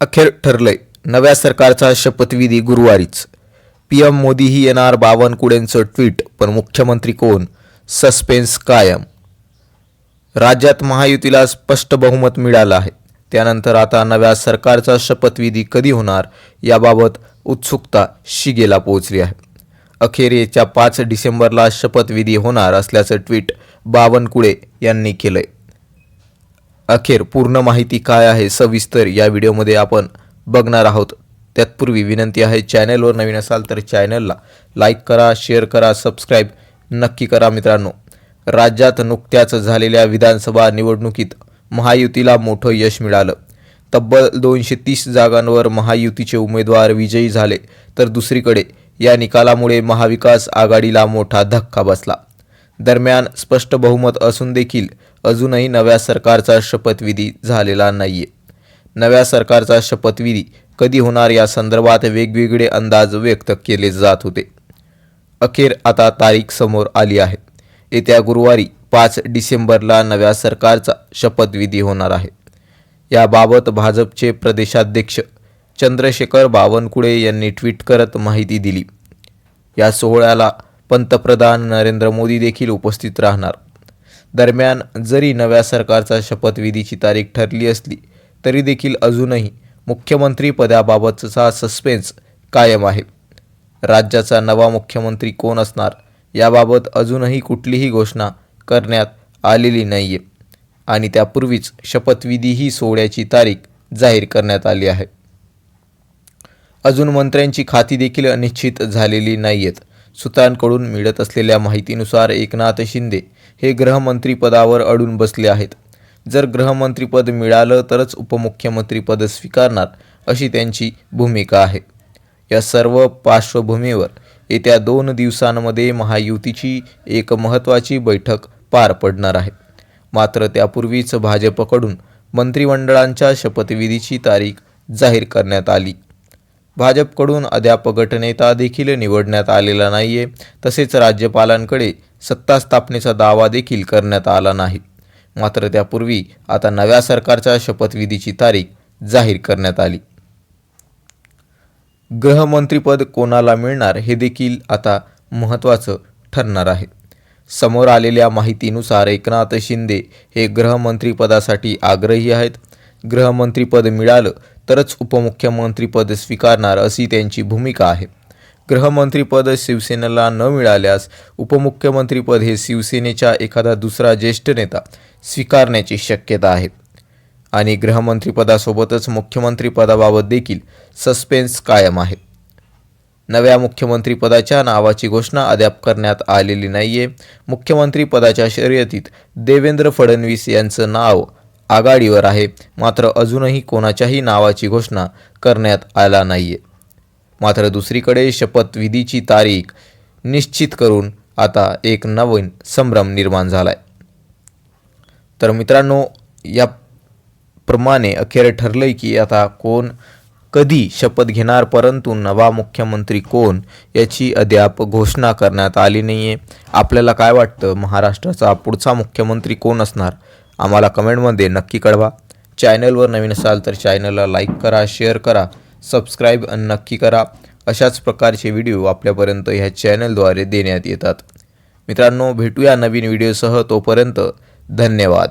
अखेर ठरलंय. नव्या सरकारचा शपथविधी गुरुवारीच. पी एम मोदीही येणार बावनकुळेंचं ट्विट पण मुख्यमंत्री कोण? सस्पेन्स कायम. राज्यात महायुतीला स्पष्ट बहुमत मिळालं आहे. त्यानंतर आता नव्या सरकारचा शपथविधी कधी होणार याबाबत उत्सुकता शिगेला पोहोचली आहे. अखेर येत्या पाच डिसेंबरला शपथविधी होणार असल्याचं ट्विट बावनकुळे यांनी केलंय. अखेर पूर्ण माहिती काय आहे सविस्तर या व्हिडिओमध्ये आपण बघणार आहोत. त्यातपूर्वी विनंती आहे चॅनलवर नवीन असाल तर चॅनलला लाईक करा शेअर करा सबस्क्राईब नक्की करा मित्रांनो. राज्यात नुकत्याच झालेल्या विधानसभा निवडणुकीत महायुतीला मोठं यश मिळालं. तब्बल दोनशे तीस जागांवर महायुतीचे उमेदवार विजयी झाले तर दुसरीकडे या निकालामुळे महाविकास आघाडीला मोठा धक्का बसला. दरम्यान स्पष्ट बहुमत असून देखील अजूनही नव्या सरकारचा शपथविधी झालेला नाहीये. नव्या सरकारचा शपथविधी कधी होणार या संदर्भात वेगवेगळे अंदाज व्यक्त केले जात होते. अखेर आता तारीख समोर आली आहे. येत्या गुरुवारी पाच डिसेंबरला नव्या सरकारचा शपथविधी होणार आहे. याबाबत भाजपचे प्रदेशाध्यक्ष चंद्रशेखर बावनकुळे यांनी ट्विट करत माहिती दिली. या सोहळ्याला पंतप्रधान नरेंद्र मोदी देखील उपस्थित राहणार. दरम्यान जरी नव्या सरकारचा शपथविधीची तारीख ठरली असली तरी देखील अजूनही मुख्यमंत्री पदाबाबतचा सस्पेन्स कायम आहे. राज्याचा नवा मुख्यमंत्री कोण असणार याबाबत अजूनही कुठलीही घोषणा करण्यात आलेली नाही आहे आणि त्यापूर्वीच शपथविधी सोहळ्याची तारीख जाहीर करण्यात आली आहे. अजून मंत्र्यांची खाती देखील निश्चित झालेली नाही आहेत सूत्रांकडून मिळत असलेल्या माहितीनुसार एकनाथ शिंदे हे गृहमंत्रीपदावर अडून बसले आहेत. जर गृहमंत्रीपद मिळालं तरच उपमुख्यमंत्रीपद स्वीकारणार अशी त्यांची भूमिका आहे. या सर्व पार्श्वभूमीवर येत्या दोन दिवसांमध्ये महायुतीची एक महत्त्वाची बैठक पार पडणार आहे. मात्र त्यापूर्वीच भाजपकडून मंत्रिमंडळांच्या शपथविधीची तारीख जाहीर करण्यात आली. भाजपकडून अद्याप गटनेता देखील निवडण्यात आलेला नाहीये. तसेच राज्यपालांकडे सत्ता स्थापनेचा दावा देखील करण्यात आला नाही. मात्र त्यापूर्वी आता नव्या सरकारच्या शपथविधीची तारीख जाहीर करण्यात आली. गृहमंत्रीपद कोणाला मिळणार हे देखील आता महत्त्वाचं ठरणार आहे. समोर आलेल्या माहितीनुसार एकनाथ शिंदे हे गृहमंत्रीपदासाठी आग्रही आहेत. गृहमंत्रीपद मिळालं तरच उपमुख्यमंत्रीपद स्वीकारणार अशी त्यांची भूमिका आहे. गृहमंत्रीपद शिवसेनेला न मिळाल्यास उपमुख्यमंत्रीपद हे शिवसेनेच्या एखादा दुसरा ज्येष्ठ नेता स्वीकारण्याची शक्यता आहे. आणि गृहमंत्रीपदासोबतच मुख्यमंत्रीपदाबाबत देखील सस्पेन्स कायम आहे. नव्या मुख्यमंत्रीपदाच्या नावाची घोषणा अद्याप करण्यात आलेली नाहीये. मुख्यमंत्रीपदाच्या शर्यतीत देवेंद्र फडणवीस यांचं नाव आघाडीवर आहे. मात्र अजूनही कोणाच्याही नावाची घोषणा करण्यात आला नाहीये. मात्र दुसरीकडे शपथविधीची तारीख निश्चित करून आता एक नवीन संभ्रम निर्माण झालाय. तर मित्रांनो या प्रमाणे अखेर ठरलंय की आता कोण कधी शपथ घेणार परंतु नवा मुख्यमंत्री कोण याची अद्याप घोषणा करण्यात आली नाही आहे आपल्याला काय वाटतं? महाराष्ट्राचा पुढचा मुख्यमंत्री कोण असणार? आम्हाला कमेंटमध्ये नक्की कळवा. चॅनलवर नवीन असाल तर चॅनलला लाईक करा शेअर करा सबस्क्राईब नक्की करा. अशाच प्रकारचे व्हिडिओ आपल्यापर्यंत ह्या चॅनलद्वारे देण्यात येतात. मित्रांनो भेटूया नवीन व्हिडिओसह तोपर्यंत धन्यवाद.